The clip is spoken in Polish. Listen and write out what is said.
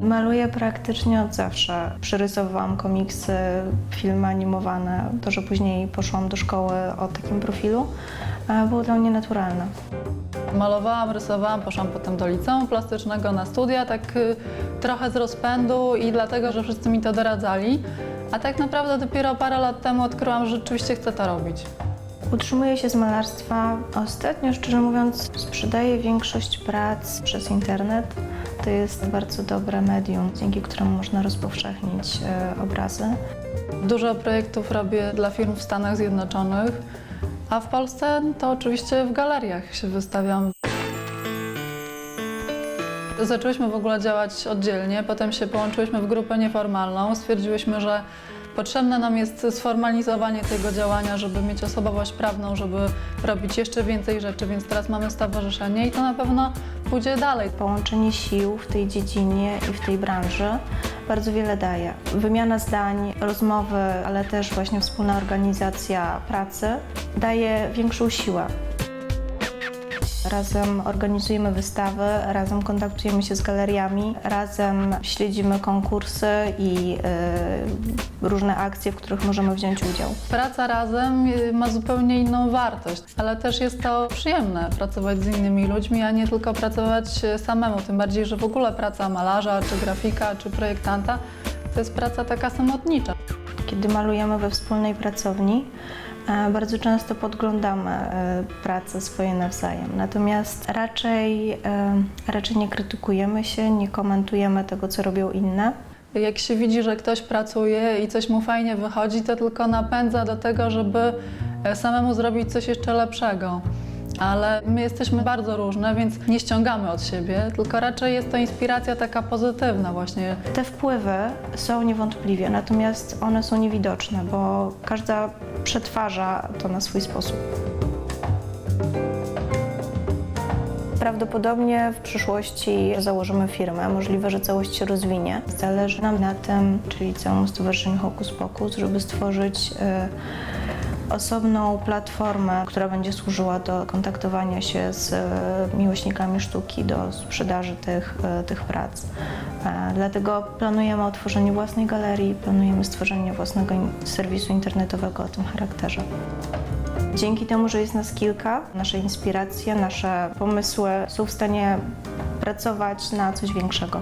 Maluję praktycznie od zawsze. Przyrysowałam komiksy, filmy animowane. To, że później poszłam do szkoły o takim profilu, było dla mnie naturalne. Malowałam, rysowałam, poszłam potem do liceum plastycznego na studia, tak y, trochę z rozpędu i dlatego, że wszyscy mi to doradzali. A tak naprawdę dopiero parę lat temu odkryłam, że rzeczywiście chcę to robić. Utrzymuję się z malarstwa. Ostatnio, szczerze mówiąc, sprzedaję większość prac przez internet. To jest bardzo dobre medium, dzięki któremu można rozpowszechnić e, obrazy. Dużo projektów robię dla firm w Stanach Zjednoczonych, a w Polsce to oczywiście w galeriach się wystawiam. Zaczęłyśmy w ogóle działać oddzielnie, potem się połączyłyśmy w grupę nieformalną. Stwierdziłyśmy, że potrzebne nam jest sformalizowanie tego działania, żeby mieć osobowość prawną, żeby robić jeszcze więcej rzeczy, więc teraz mamy stowarzyszenie i to na pewno pójdzie dalej. Połączenie sił w tej dziedzinie i w tej branży bardzo wiele daje. Wymiana zdań, rozmowy, ale też właśnie wspólna organizacja pracy daje większą siłę. Razem organizujemy wystawy, razem kontaktujemy się z galeriami, razem śledzimy konkursy i y, różne akcje, w których możemy wziąć udział. Praca razem y, ma zupełnie inną wartość, ale też jest to przyjemne pracować z innymi ludźmi, a nie tylko pracować y, samemu. Tym bardziej, że w ogóle praca malarza, czy grafika, czy projektanta to jest praca taka samotnicza. Kiedy malujemy we wspólnej pracowni, e, bardzo często podglądamy e, prace swoje nawzajem. Natomiast raczej, e, raczej nie krytykujemy się, nie komentujemy tego, co robią inne. Jak się widzi, że ktoś pracuje i coś mu fajnie wychodzi, to tylko napędza do tego, żeby samemu zrobić coś jeszcze lepszego. Ale my jesteśmy bardzo różne, więc nie ściągamy od siebie, tylko raczej jest to inspiracja taka pozytywna właśnie. Te wpływy są niewątpliwie, natomiast one są niewidoczne, bo każda przetwarza to na swój sposób. Prawdopodobnie w przyszłości założymy firmę. Możliwe, że całość się rozwinie. Zależy nam na tym, czyli całemu Stowarzyszeniu Hokus Pokus, żeby stworzyć e, osobną platformę, która będzie służyła do kontaktowania się z e, miłośnikami sztuki, do sprzedaży tych, e, tych prac. E, Dlatego planujemy otworzenie własnej galerii, planujemy stworzenie własnego serwisu internetowego o tym charakterze. Dzięki temu, że jest nas kilka, nasze inspiracje, nasze pomysły są w stanie pracować na coś większego.